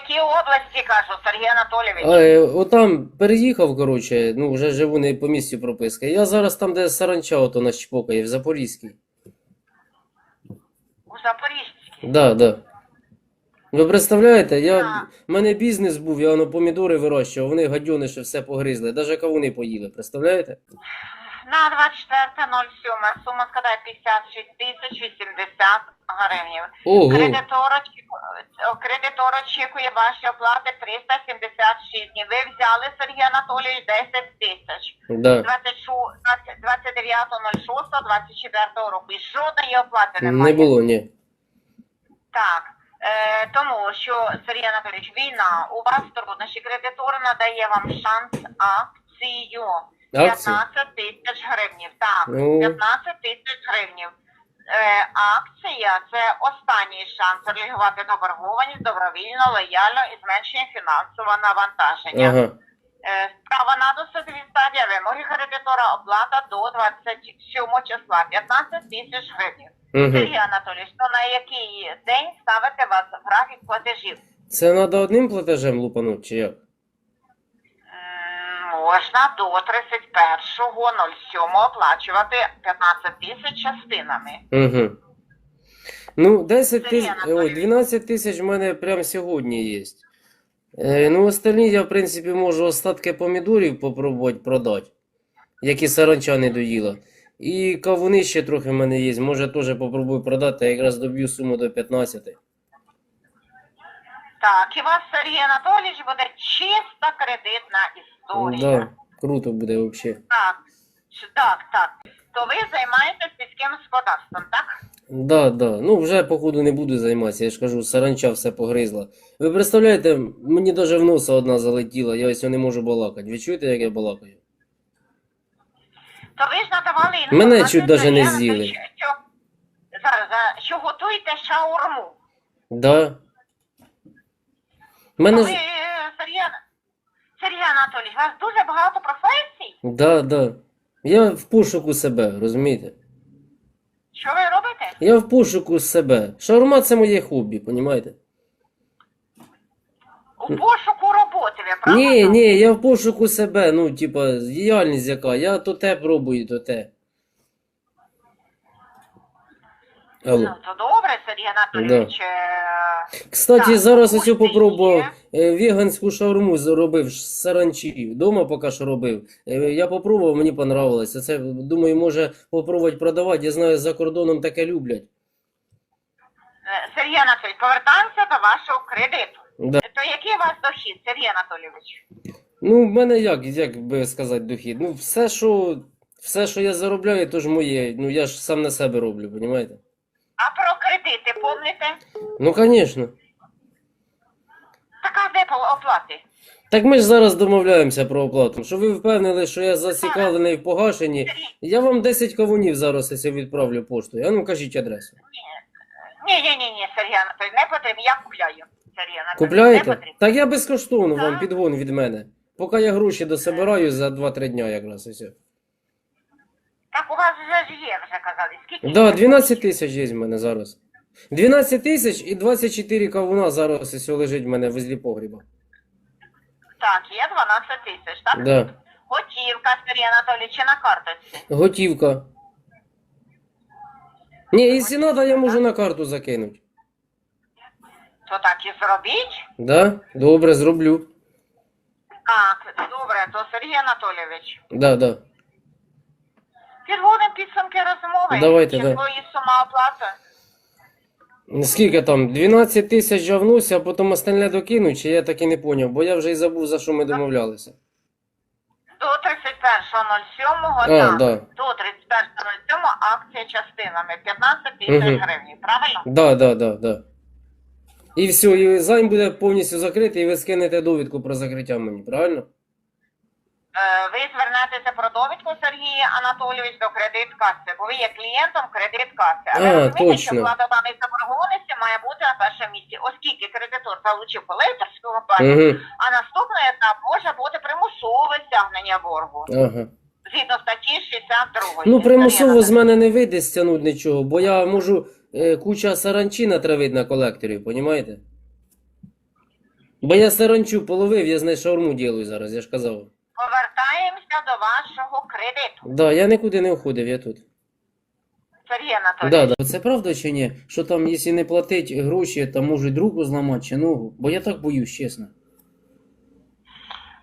якій області кажу, Сергій Анатолійович? А, е, отам переїхав, коротше, ну вже живу не по місці прописки. Я зараз там, де саранча, ото на Щепокає, в Запорізькій. У Запоріжській. Да, да. Ви представляєте, я, в мене бізнес був, я воно помідори вирощував, вони гадюни ще все погризли, навіть кавуни поїли, представляєте? На 24.07 сума складає 56 тисяч 80 гривень. Ого, Кредитор, кредитор очікує ваші оплати 376 днів. Ви взяли, Сергій Анатолійович, 10 тисяч. да. 29.06.24 року. І жодної оплати немає. Не було, ні. Так. Е, тому що, Сергій Анатолійович, війна, у вас труднощі, кредитор надає вам шанс акцію. Акцію? 15 тисяч гривнів. Так, Ну. 15 тисяч гривнів. Е, акція це останній шанс реагувати на боргованість добровільно, лояльно і зменшення фінансового навантаження. Ага. Е, Справа на досудовій стадії вимоги кредитора оплата до 27 числа 15 тисяч гривень. Угу. Сергій Анатолійович, то на який день ставити вас в графік платежів? Це треба одним платежем лупануть, чи як? Можна до 31.07 оплачувати 15 тисяч частинами. Угу. Ну, 10 тисяч, ой, 12 тисяч в мене прямо сьогодні є. Е, ну, остальні я, в принципі, можу остатки помідорів попробувати продати, які саранча не доїла. І кавуни ще трохи в мене є, може теж попробую продати, я якраз доб'ю суму до 15. Так, і вас, Сергій Анатолійович, буде чиста кредитна історія. Да, круто буде взагалі. Так, так, так. То ви займаєтесь сільським господарством, так? Да, да. Ну вже походу не буду займатися. Я ж кажу, саранча все погризла. Ви представляєте, мені навіть в носа одна залетіла, я ось не можу балакати. Ви чуєте, як я балакаю? То ви ж надавали Мене чуть даже не з'їли. Що, зараз, а, що готуєте шаурму. Да. Мене ви, е, Сергій, Анатолійович, у вас дуже багато професій. Да, да. Я в пошуку себе, розумієте? Що ви робите? Я в пошуку себе. Шаурма це моє хобі, понімаєте? У пошуку роботи, ви правда? Ні, ні, я в пошуку себе, ну, типа, діяльність яка. Я то те пробую, то те. Алло. Ну, то добре, Сергій Анатолійович. е, Кстати, зараз ось попробував е, веганську шаурму зробив з саранчі. Дома поки що робив. Е, Я попробував, мені понравилося. Це думаю, може попробувати продавати. Я знаю, за кордоном таке люблять. е, Сергій Анатолійович, повертаємося до вашого кредиту. Да. То який у вас дохід, Сергій Анатолійович? Ну, в мене як, як би сказати, дохід. Ну, все, що, все, що я заробляю, то ж моє. Ну я ж сам на себе роблю, понімаєте? А про кредити помните? Ну, звісно. Така де по- оплати? Так ми ж зараз домовляємося про оплату. Щоб ви впевнили, що я зацікавлений в погашенні, я вам 10 кавунів зараз ось відправлю поштою. А ну кажіть адресу. Ні, ні, ні, ні, Сергій Анатолійович, не потрібно, я купляю. Сергій Анатолійович, не Купляєте? потрібно. Так я безкоштовно вам Так. підгон від мене. Поки я гроші дособираю за 2-3 дня якраз ось. Так у вас вже ж є, вже казали. Скільки? Да, 12 тисяч є в мене зараз. 12 тисяч і 24 кавуна зараз ось лежить в мене возле погріба. Так, є 12 тисяч, так? Да. Готівка, Сергій Анатолійович, чи на карточці? Готівка. Ні, якщо треба, я можу на карту закинути. То так і зробіть. Да? Добре, зроблю. Так, добре, то Сергій Анатолійович. Да, да. Підводимо підсумки розмови. Давайте, Чи да. свої сума оплати? Скільки там? 12 тисяч я а потім остальне докину, чи я так і не поняв, бо я вже і забув, за що ми домовлялися. До 31.07, А, так. да. До 31.07 акція частинами. 15 тисяч Мгм. гривень, правильно? Да, да, да, да. І все, і займ буде повністю закритий, і ви скинете довідку про закриття мені, правильно? Е, Ви звернетеся про довідку, Сергій Анатолійович, до кредит-каси, бо ви є клієнтом кредит-каси. Але А, розумієте, точно. що плата даної заборгованості має бути на першому місці, оскільки кредитор залучив колекторську компанію, Угу. а наступний етап може бути примусове стягнення боргу. Ага. Згідно статті 62. Ну, примусово з мене не вийде стягнути нічого, бо я можу е, куча саранчі натравити на колекторів, понімаєте? Бо я саранчу половив, я з нею шаурму ділаю зараз, я ж казав. Повертаємося до вашого кредиту. Да, я нікуди не уходив, я тут. Сергій Анатолійович. Да, да. Це правда чи ні? Що там, якщо не платить гроші, там можуть руку зламати чи ногу? Бо я так боюсь, чесно.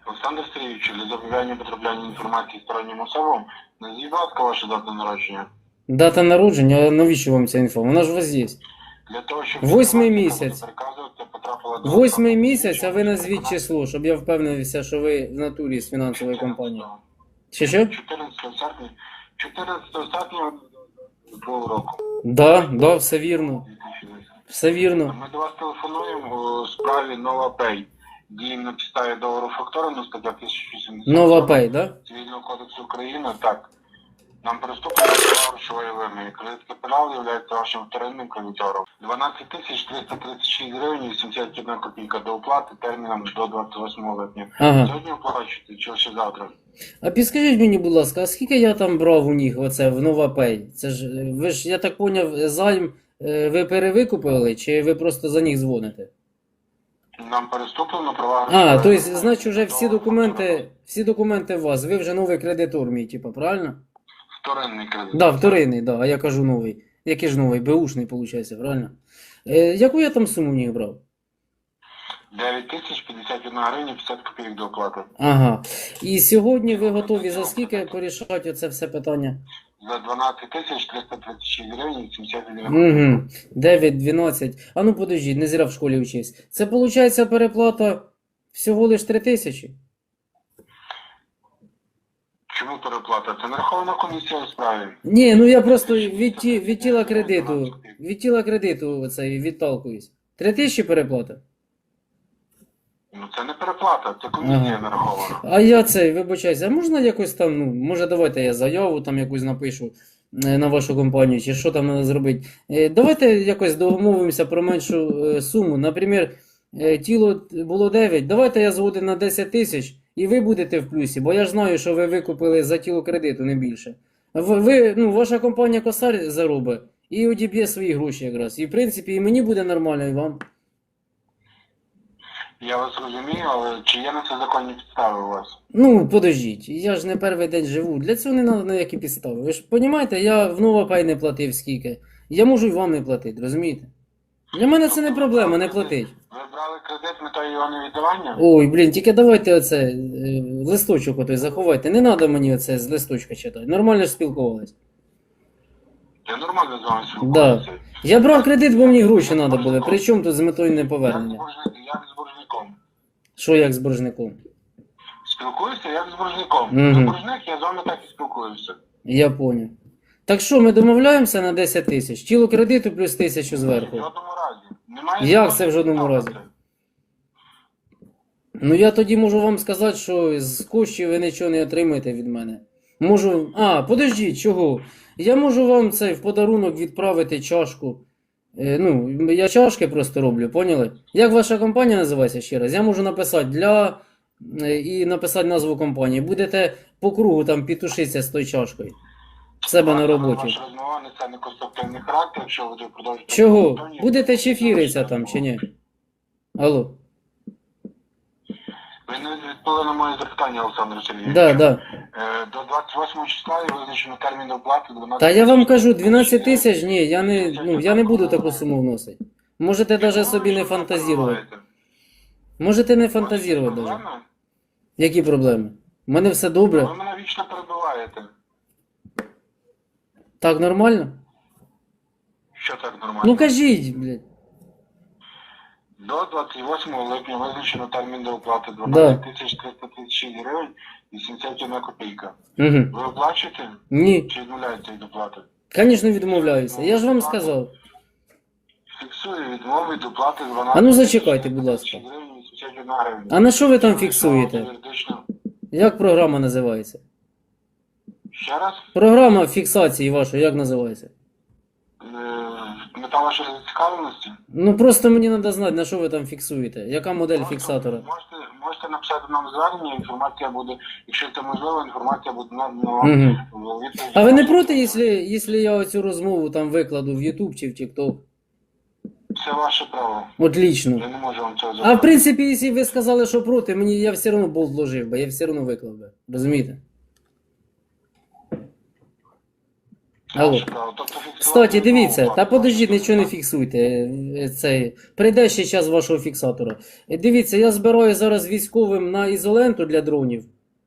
Олександр Сергійович, для запобігання потрапляння інформації стороннім особам, назвіть, будь ласка, вашу дату народження. Дата народження, а навіщо вам ця інфа? Вона ж у вас є. Для того, щоб Восьмий місяць. яка потрапила до Восьмий місяць, а ви назвіть число, щоб я впевнився, що ви в натурі з фінансової компанії. Чи що? 14 серпня, 14 серпня цього року. Да, да, все вірно. Все вірно. Ми до вас телефонуємо у справі Пей. Діємо на підставі договору факторингу, стаття 1080 Нова пей, да? Цивільного кодексу України, так. Нам до права грошової вимоги. Кредит капітал є вашим вторинним кредитором. 12 тисяч 336 гривень і 81 копійка до оплати терміном до 28 липня. Ага. Сьогодні оплачуєте чи ще завтра? А підскажіть мені, будь ласка, а скільки я там брав у них оце в Новапей? Це ж ви ж, я так поняв, займ е, ви перевикупили, чи ви просто за них дзвоните? Нам переступлено права А, грошової то есть, вимоги. значить, вже всі документи, всі документи у вас, ви вже новий кредитор мій, типу, правильно? Вторинний кредит. Да, вторинний, да, а я кажу новий. Який ж новий? Беушний, виходить, правильно? Е, яку я там суму в них брав? 9 тисяч 51 гривня 50 копійок до оплати. Ага. І сьогодні ви готові за скільки порішати оце все питання? За 12 тисяч 336 гривень і 71 копійка. Угу. 9, 12. А ну подождіть, не зря в школі вчись. Це виходить переплата всього лиш 3 тисячі? Чому переплата? Це нарахована комісія у справі. Ні, ну я просто від, ті- від тіла кредиту, від тіла кредиту оцей відталкуюсь. 3 тисячі переплата? Ну це не переплата, це комісія Ага. нарахована. А я цей, вибачаюся, а можна якось там, ну, може давайте я заяву там якусь напишу е, на вашу компанію, чи що там треба зробити. Е, Давайте якось домовимося про меншу е, суму. Наприклад, е, тіло було 9, давайте я згоден на 10 тисяч і ви будете в плюсі, бо я ж знаю, що ви викупили за тіло кредиту, не більше. Ви, ви ну, ваша компанія косарь заробить і одіб'є свої гроші якраз. І в принципі і мені буде нормально, і вам. Я вас розумію, але чи є на це законні підстави у вас? Ну, подождіть, я ж не перший день живу. Для цього не треба ніякі підстави. Ви ж розумієте, я в Новопай не платив скільки. Я можу й вам не платити, розумієте? Для мене це не проблема, не платить. Ви брали кредит метою його невіддавання? Ой, блін, тільки давайте оце е, листочок отой заховайте. Не треба мені оце з листочка читати. Нормально ж спілкувались. Я нормально з вами Да. Я брав кредит, бо мені гроші треба були. Причому тут з метою неповернення? як з боржником? Що як з боржником? Спілкуюся як з боржником. Мгм. Ви боржник, я з вами так і спілкуюся. Я поняв. Так що, ми домовляємося на 10 тисяч? Тіло кредиту плюс тисячу В зверху. жодному разі. Немає Як це в жодному разі? Ну я тоді можу вам сказати, що з коштів ви нічого не отримаєте від мене. Можу. А, подождіть, чого? Я можу вам це в подарунок відправити чашку. Е, ну, я чашки просто роблю, поняли? Як ваша компанія називається ще раз? Я можу написати для е, і написати назву компанії. Будете по кругу там пітушитися з тою чашкою. В себе на роботі. Ваша розмова несе характер, якщо ви продовжуєте... Чого? Будете чефіритися там чи ні? Алло? Не відповіли на моє запитання, Олександр Сергійович. Да, да. Е, До 28 числа є визначено термін оплати 12 Та я вам кажу, 12 тисяч, ні, я не, ну, я не буду таку суму вносити. Можете навіть собі не фантазірувати. Можете не фантазірувати навіть. Проблеми? Які проблеми? У мене все добре. Ви мене вічно перебиваєте. Так нормально? Що так нормально? Ну кажіть, блядь. До 28 липня визначено термін до оплати Да. 12 тисяч 336 гривень і 71 копійка. Угу. Ви оплачуєте Ні, чи відмовляєте від оплати? звісно, відмовляюся. Я ж вам сказав. Фіксую відмови від оплати 12 А ну зачекайте, будь ласка. гривень і 81 гривня. А на що ви там фіксуєте? Юридично. Як програма називається? Ще раз. Програма фіксації вашої, як називається? Е, Мета вашої зацікавленості. Ну просто мені треба знати, на що ви там фіксуєте. Яка модель Можете- фіксатора? Можете, можете написати нам звернення, інформація буде, якщо це можливо, інформація буде Мгм. вам відповідь. А ви не проти, якщо, якщо я оцю розмову там викладу в YouTube чи в TikTok? Це ваше право. Отлично. Я не можу вам цього А в принципі, якщо ви сказали, що проти, мені я все одно болт вложив би, я все одно виклав би. Розумієте? Алло. Кстати, дивіться, та плату. подождіть, нічого не фіксуйте. е, Цей. Прийде ще час вашого фіксатора. Е, Дивіться, я збираю зараз військовим на ізоленту для дронів.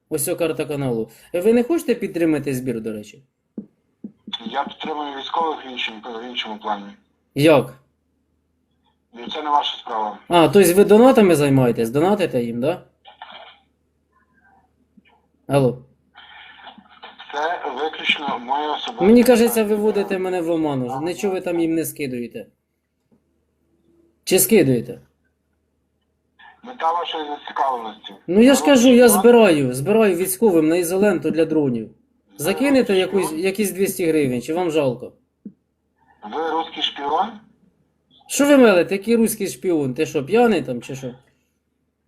Ось ця карта каналу. Е, Ви не хочете підтримати збір, до речі? Я підтримую військових в іншому, в іншому плані. Як? Це не ваша справа. А, тобто ви донатами займаєтесь? Донатите їм, да? Алло. Це виключно моє особисте. Мені кажеться, ви вводите мене в оману. Нічого ви там їм не скидуєте. Чи скидуєте? Мета вашої зацікавленості. Ну я ж кажу, я збираю, збираю військовим на ізоленту для дронів. Закинете якусь, якісь 200 гривень, чи вам жалко? Ви русський шпіон? Що ви мелите, який руський шпіон? Ти що, п'яний там чи що?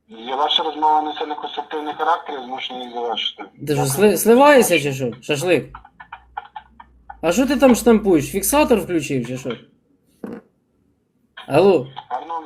І ваша розмова несе неконструктивний характер, я змушений їх завершити. Ти що, сли, сливаєшся чи що? Шашлик? А що ти там штампуєш? Фіксатор включив чи що? Алло? Гарного